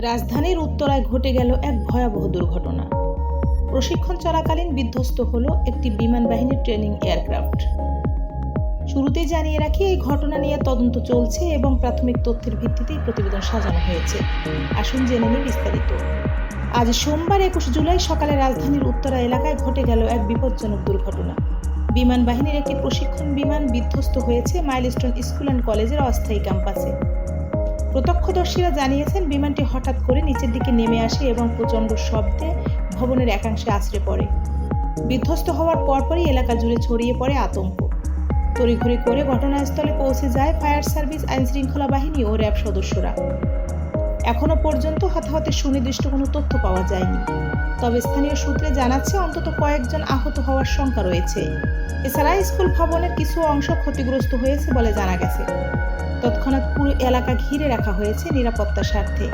রাজধানীর উত্তরায় ঘটে গেল এক ভয়াবহ দুর্ঘটনা। প্রশিক্ষণ চলাকালীন বিধ্বস্ত হল একটি বিমান বাহিনীর ট্রেনিং এয়ারক্রাফট। শুরুতেই জানিয়ে রাখি, এই ঘটনা নিয়ে তদন্ত চলছে এবং প্রাথমিক তথ্যের ভিত্তিতেই প্রতিবেদন সাজানো হয়েছে। আসুন জেনে নিই বিস্তারিত। আজ সোমবার একুশ জুলাই সকালে রাজধানীর উত্তরা এলাকায় ঘটে গেল এক বিপজ্জনক দুর্ঘটনা। বিমান বাহিনীর একটি প্রশিক্ষণ বিমান বিধ্বস্ত হয়েছে মাইলস্টোন স্কুল অ্যান্ড কলেজের অস্থায়ী ক্যাম্পাসে। প্রত্যক্ষদর্শীরা জানিয়েছেন, বিমানটি হঠাৎ করে নিচের দিকে নেমে আসে এবং প্রচণ্ড শব্দে ভবনের একাংশে আছড়ে পড়ে। বিধ্বস্ত হওয়ার পরপরই এলাকা জুড়ে ছড়িয়ে পড়ে আতঙ্ক। তড়িঘড়ি করে ঘটনাস্থলে পৌঁছে যায় ফায়ার সার্ভিস আইন শৃঙ্খলা বাহিনী ও র্যাব সদস্যরা। এখনও পর্যন্ত হতাহতের সুনির্দিষ্ট কোনো তথ্য পাওয়া যায়নি। তবে স্থানীয় সূত্রে জানাচ্ছে, অন্তত কয়েকজন আহত হওয়ার শঙ্কা রয়েছে। এছাড়া স্কুল ভবনের কিছু অংশ ক্ষতিগ্রস্ত হয়েছে বলে জানা গেছে। তৎক্ষণাৎ পুরো এলাকা ঘিরে রাখা হয়েছে নিরাপত্তার স্বার্থে।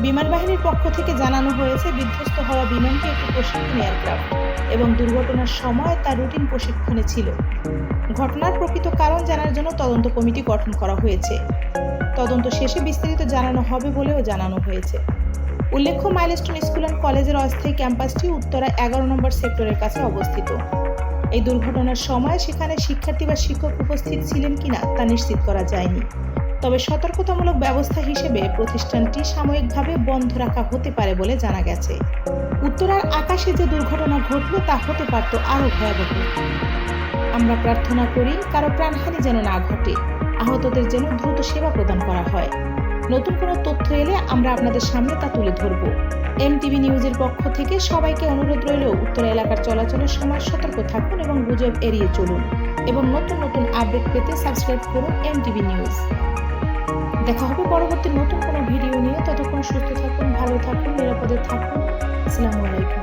বিমান বাহিনীর পক্ষ থেকে জানানো হয়েছে বিধ্বস্ত হওয়া বিমানটি একটি প্রশিক্ষণ এয়ারক্রাফট এবং দুর্ঘটনার সময় তা রুটিন প্রশিক্ষণে ছিল। ঘটনার প্রকৃত কারণ জানার জন্য তদন্ত কমিটি গঠন করা হয়েছে। তদন্ত শেষে বিস্তারিত জানানো হবে বলেও জানানো হয়েছে। উল্লেখ্য, মাইলস্টোন স্কুল অ্যান্ড কলেজের অস্থায়ী ক্যাম্পাসটি উত্তরা এগারো নম্বর সেক্টরের কাছে অবস্থিত। এই দুর্ঘটনার সময় সেখানে শিক্ষার্থী বা শিক্ষক উপস্থিত ছিলেন কিনা তা নিশ্চিত করা যায়নি। তবে সতর্কতামূলক ব্যবস্থা হিসেবে প্রতিষ্ঠানটি সাময়িকভাবে বন্ধ রাখা হতে পারে বলে জানা গেছে। উত্তরার আকাশে যে দুর্ঘটনা ঘটল তা হতে পারত আরও ভয়াবহ। আমরা প্রার্থনা করি কারও প্রাণহানি যেন না ঘটে, আহতদের যেন দ্রুত সেবা প্রদান করা হয়। নতুন কোনো তথ্য এলে আমরা আপনাদের সামনে তা তুলে ধরব। এমটিভি নিউজের পক্ষ থেকে সবাইকে অনুরোধ রইল উত্তর এলাকার চলাচলের সময় সতর্ক থাকুন এবং গুজব এড়িয়ে চলুন এবং নতুন নতুন আপডেট পেতে সাবস্ক্রাইব করুন এমটিভি নিউজ। দেখা হবে পরবর্তী নতুন কোনো ভিডিও নিয়ে। ততক্ষণ সুস্থ থাকুন, ভালো থাকুন, নিরাপদে থাকুন। আসসালামু আলাইকুম।